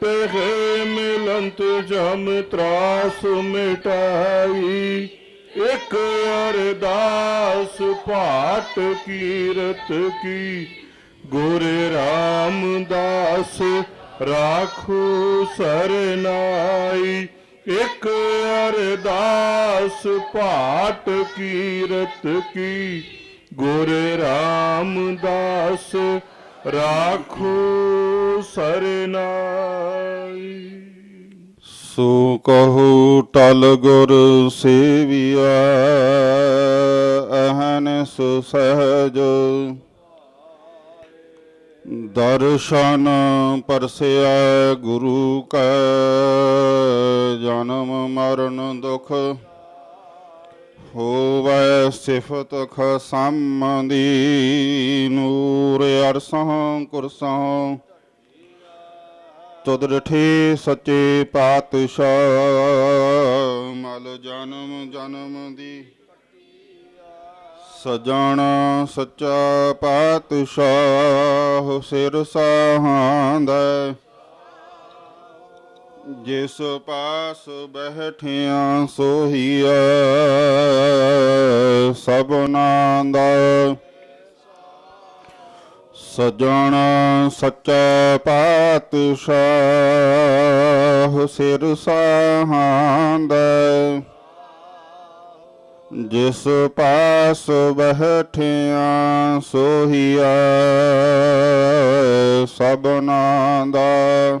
ਤਹ ਮਿਲੰਤ ਜਮ ਤਰਾਸ ਮਿਟਾਈ। ਇਕ ਅਰਦਾਸ ਪਾਟ ਕੀਰਤ ਕੀ। ਗੁਰ ਰਾਮਦਾਸ ਰਾਖੋ ਸਰਨਾਈ। ਇਕ ਅਰਦਾਸ ਪਾਟ ਕੀਰਤ ਕੀ। ਗੁਰ ਰਾਮਦਾਸ ਰਾਖੋ ਸਰਨਾਈ। ਸੋ ਕਹੋ, ਟਲ ਗੁਰ ਸੇਵਿਆ ਅਹਨਿਸ ਸਹਜ ਦਰਸ਼ਨ ਪਰਸਿਆ ਗੁਰੂ ਕੈ, ਜਨਮ ਮਰਨ ਦੁਖ। ਹੋਵੈ ਸਿਫਤ ਖਸਮਦੀ ਨੂਰ ਅਰਸੋਂ ਕੁਰਸੋਂ ਤੁਧ ਡਠੇ ਸੱਚੇ ਪਾਤਸ਼ਾਹ, ਮਲ ਜਨਮ ਜਨਮ ਦੀ। ਸਜਣ ਸੱਚਾ ਪਾਤਸ਼ਾਹ, ਸਿਰ ਸਹਾਂਦਾ ਜਿਸ ਪਾਸ ਬਹਿਠਿਆ ਸੋਹੀਆ ਸਭਨਾਂ ਦਾ ਸਜਣ ਸੱਚਾ ਪਾਤਸ਼ਾਹ ਸਿਰ ਸਹਾਂਦਾ। ਜਿਸ ਪਾਸ ਬਹਿਠਿਆ ਸੋਹੀਆ ਸਭਨਾਂ ਦਾ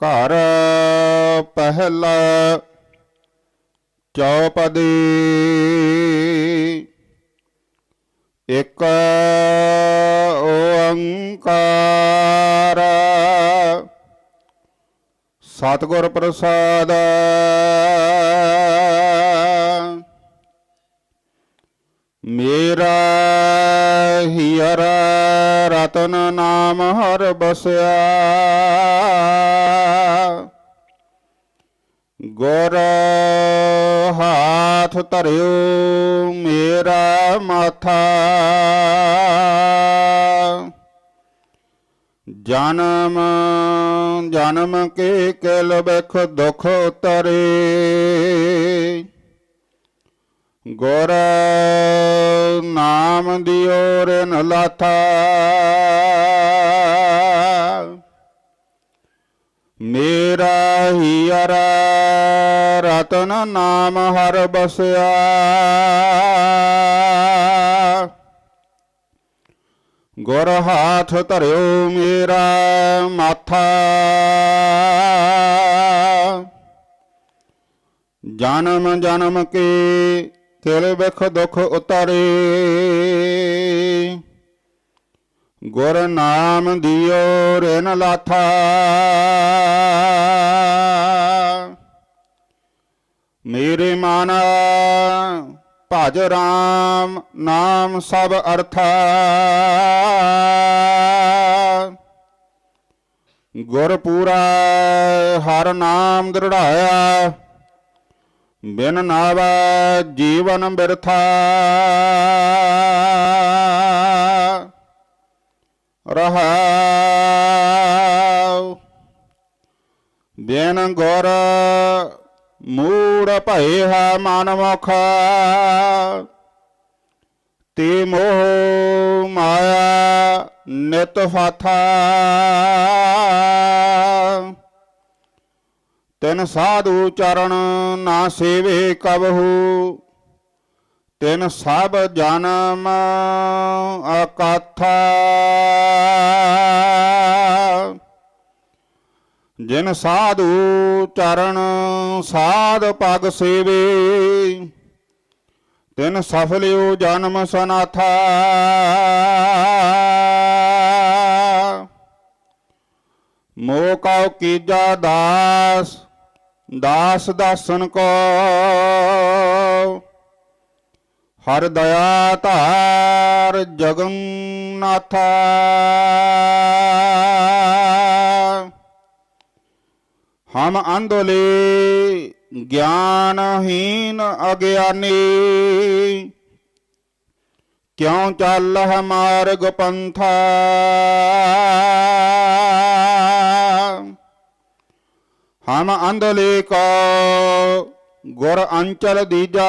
ਘਰ ਪਹਿਲਾ ਚੌਪਦੀ। ਇਕ ਓੰਕਾਰ। ਸਤਿਗੁਰ ਪ੍ਰਸਾਦ। ਮੇਰਾ ਹੀਰ ਰਤਨ ਨਾਮ ਹਰ ਬਸਿਆ। ਗੁਰ ਹਾਥ ਧਰਿਓ, ਮੇਰਾ ਮਾਥਾ। ਜਨਮ ਜਨਮ ਕੇ ਕਿਲ ਬਿਖ ਦੁਖ ਤਰੇ। ਗੁਰ ਨਾਮ ਦਿਓ ਰਿਨ ਲਾਥਾ। ਰਤਨ ਨਾਮ ਹਰ ਬਸਿਆ। ਗੁਰ ਹਾਥ ਧਰਿਓ ਮੇਰਾ ਮਾਥਾ। ਜਨਮ ਜਨਮ ਕੇ ਤਿਲ ਬਿਖ ਦੁਖ ਉਤਰੇ। ਗੁਰ ਨਾਮ ਦਿਓ ਰਿਨ ਲਾਥਾ। ਮੇਰੇ ਮਨ ਭਜ ਰਾਮ ਨਾਮ ਸਭ ਅਰਥ। ਗੁਰ ਪੂਰਾ ਹਰ ਨਾਮ ਦ੍ਰਿੜਾਇਆ। ਬਿਨ ਨਾਵੈ ਜੀਵਨ ਬਿਰਥਾ। ਰਹਾਉ। ਬਿਨ ਗੁਰ ਮੂੜ ਭਏ ਹੈ ਮਨ ਮੁਖ। ਤੇ ਮੋਹ ਮਾਇਆ ਨਿਤ ਫਾਥਾ। ਤਿਨ ਸਾਧੂ ਚਰਨ ਨਾ ਸੇਵੇ ਕਬਹੂ। ਤਿਨ ਸਭ ਜਨਮ ਅਕਥਾ। ਜਿਨ ਸਾਧੂ ਚਰਨ ਸਾਧ ਪਗ ਸੇਵੇ, ਤਿਨ ਸਫਲਿਓ ਜਨਮ ਸਨਾਥਾ। ਮੋਹ ਕਉ ਕੀਜਾ ਦਾਸ ਦਾਸ ਦਾਸਨ ਕੋ। ਹਰ ਦਇਆ ਧਾਰ ਜਗਨਨਾਥਾ। ਹਮ ਅੰਧਲੇ ਗਿਆਨਹੀਨ ਅਗਿਆਨੀ। ਕਿਉ ਚੱਲ ਮਾਰਗ ਪੰਥਾ? ਹਮ ਅੰਧਲੇ ਕੋ ਗੁਰ ਅੰਚਲ ਦੀਜਾ।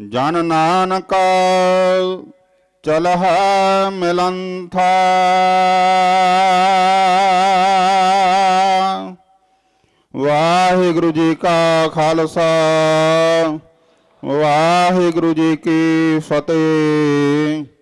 ਜਨ ਨਾਨਕ ਚਲਹ ਮਿਲੰਥਾ। ਵਾਹਿਗੁਰੂ ਜੀ ਕਾ ਖਾਲਸਾ ਵਾਹਿਗੁਰੂ ਜੀ ਕੀ ਫਤਿਹ।